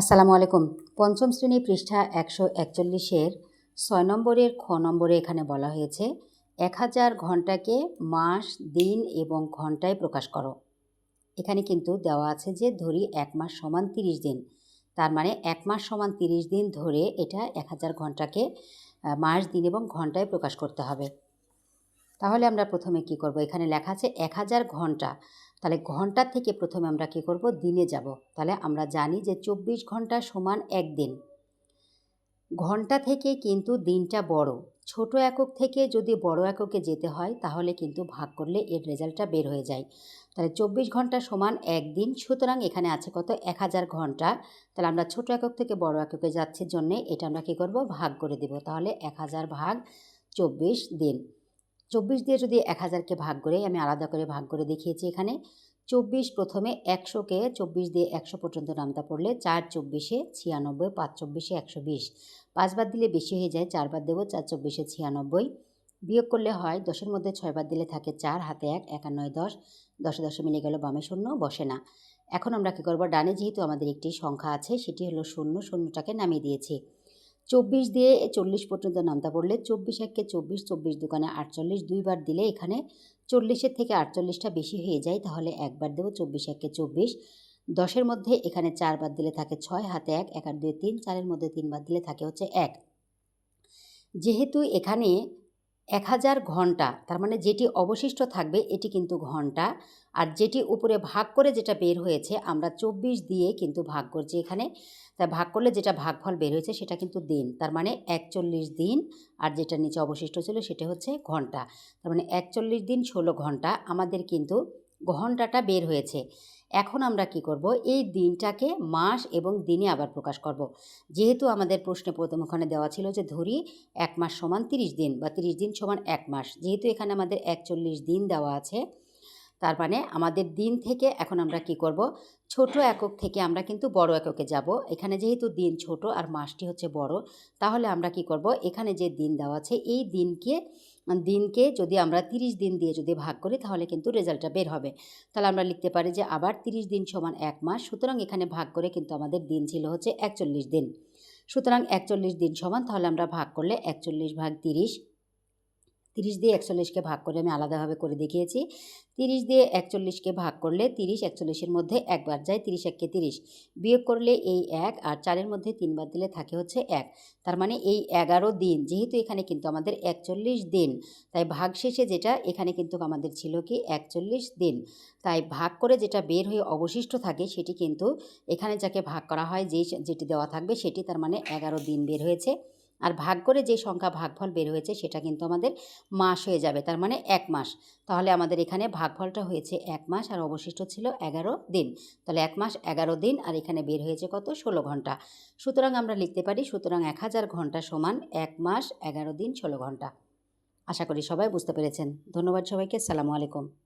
আসসালামু আলাইকুম। পঞ্চম শ্রেণি পৃষ্ঠা একশো একচল্লিশের ছয় নম্বরের খ নম্বরে এখানে বলা হয়েছে, এক হাজার ঘন্টাকে মাস, দিন এবং ঘন্টায় প্রকাশ করো। এখানে কিন্তু দেওয়া আছে যে ধরি এক মাস সমান তিরিশ দিন। তার মানে এক মাস সমান তিরিশ দিন ধরে এটা এক হাজার ঘন্টাকে মাস, দিন এবং ঘন্টায় প্রকাশ করতে হবে। তাহলে আমরা প্রথমে কি করব? এখানে লেখা আছে, এক হাজার ঘণ্টা তাহলে ঘণ্টা থেকে প্রথমে আমরা কি করব? দিনে যাব। তাহলে আমরা জানি যে চব্বিশ ঘণ্টা সমান এক দিন। ঘণ্টা থেকে কিন্তু দিনটা বড়। ছোট একক থেকে যদি বড় এককে যেতে হয়, তাহলে কিন্তু ভাগ করলে এর রেজাল্টটা বের হয়ে যায়। তাহলে চব্বিশ ঘণ্টা সমান একদিন সুতরাং এখানে আছে কত? এক হাজার ঘণ্টা। তাহলে আমরা ছোট একক থেকে বড় এককে যাচ্ছি জন্যে, এটা আমরা কী করব? ভাগ করে দেব। তাহলে এক হাজার ভাগ চব্বিশ দিন। চব্বিশ দিয়ে যদি এক হাজারকে ভাগ করে আমি আলাদা করে ভাগ করে দেখিয়েছি এখানে, চব্বিশ প্রথমে একশোকে চব্বিশ দিয়ে একশো পর্যন্ত নামতা পড়লে চার চব্বিশে ছিয়ানব্বই, পাঁচ চব্বিশে একশো বিশ পাঁচবার দিলে বেশি হয়ে যায় চারবার দেবো, চার চব্বিশে ছিয়ানব্বই। বিয়োগ করলে হয় দশের মধ্যে ছয়বার দিলে থাকে চার, হাতে এক, একান্নয়, দশ। দশে দশে মিলে গেল, বামে শূন্য, বসে না। এখন আমরা কী করব? ডানে যেহেতু আমাদের একটি সংখ্যা আছে, সেটি হলো শূন্য, শূন্যটাকে নামিয়ে দিয়েছি। চব্বিশ দিয়ে চল্লিশ পর্যন্ত নামতা পড়লে চব্বিশ এককে চব্বিশ চব্বিশ দোকানে আটচল্লিশ দুইবার দিলে এখানে চল্লিশের থেকে আটচল্লিশটা বেশি হয়ে যায়, তাহলে একবার দেবো চব্বিশ এককে চব্বিশ। দশের মধ্যে এখানে চারবার দিলে থাকে ছয়, হাতে এক এক আর দুই তিন, চারের মধ্যে তিনবার দিলে থাকে হচ্ছে এক। যেহেতু এখানে এক হাজার ঘণ্টা, তার মানে যেটি অবশিষ্ট থাকবে এটি কিন্তু ঘণ্টা। আর যেটি উপরে ভাগ করে যেটা বের হয়েছে, আমরা চব্বিশ দিয়ে কিন্তু ভাগ করছি এখানে। তা ভাগ করলে যেটা ভাগফল বের হয়েছে সেটা কিন্তু দিন, তার মানে একচল্লিশ দিন। আর যেটা নিচে অবশিষ্ট ছিল সেটা হচ্ছে ঘণ্টা, তার মানে একচল্লিশ দিন ষোলো ঘণ্টা। আমাদের কিন্তু ঘন্টাটা বের হয়েছে। এখন আমরা কি করব? এই দিনটাকে মাস এবং দিনে আবার প্রকাশ করব। যেহেতু আমাদের প্রশ্নে প্রথম ওখানে দেওয়া ছিল যে ধরি এক মাস সমান তিরিশ দিন বা তিরিশ দিন সমান এক মাস। যেহেতু এখানে আমাদের একচল্লিশ দিন দেওয়া আছে তার মানে আমাদের দিন থেকে এখন আমরা কি করব? ছোট একক থেকে আমরা কিন্তু বড় এককে যাব। এখানে যেহেতু দিন ছোট আর মাসটি হচ্ছে বড়, তাহলে আমরা কি করব? এখানে যে দিন দেওয়া আছে, এই দিনকে দিনকে যদি আমরা তিরিশ দিন দিয়ে যদি ভাগ করি, তাহলে কিন্তু রেজাল্টটা বের হবে। তাহলে আমরা লিখতে পারি যে আবার তিরিশ দিন সমান এক মাস, সুতরাং এখানে ভাগ করে কিন্তু আমাদের দিন ছিল হচ্ছে একচল্লিশ দিন। সুতরাং একচল্লিশ দিন সমান, তাহলে আমরা ভাগ করলে একচল্লিশ ভাগ তিরিশ তিরিশ দিয়ে একচল্লিশকে ভাগ করে আমি আলাদাভাবে করে দেখিয়েছি। তিরিশ দিয়ে একচল্লিশকে ভাগ করলে তিরিশ, একচল্লিশের মধ্যে একবার যায়, তিরিশ এককে তিরিশ। বিয়োগ করলে এই এক আর চারের মধ্যে তিনবার দিলে থাকে হচ্ছে এক। তার মানে এই এগারো দিন, যেহেতু এখানে কিন্তু আমাদের একচল্লিশ দিন, তাই ভাগ শেষে যেটা, এখানে কিন্তু আমাদের ছিল কি একচল্লিশ দিন। তাই ভাগ করে যেটা বের হয়ে অবশিষ্ট থাকে, সেটি কিন্তু এখানে যাকে ভাগ করা হয়, যেই, যেটি দেওয়া থাকবে, সেটি তার মানে এগারো দিন বের হয়েছে। আর ভাগ করে যে সংখ্যা ভাগফল বের হয়েছে সেটা কিন্তু আমাদের মাস হয়ে যাবে, তার মানে এক মাস। তাহলে আমাদের এখানে ভাগফলটা হয়েছে এক মাস আর অবশিষ্ট ছিল এগারো দিন। তাহলে এক মাস এগারো দিন আর এখানে বের হয়েছে কত? ষোলো ঘণ্টা। সুতরাং আমরা লিখতে পারি সুতরাং এক হাজার ঘণ্টা সমান এক মাস এগারো দিন ষোলো ঘণ্টা। আশা করি সবাই বুঝতে পেরেছেন। ধন্যবাদ সবাইকে। সালামু আলাইকুম।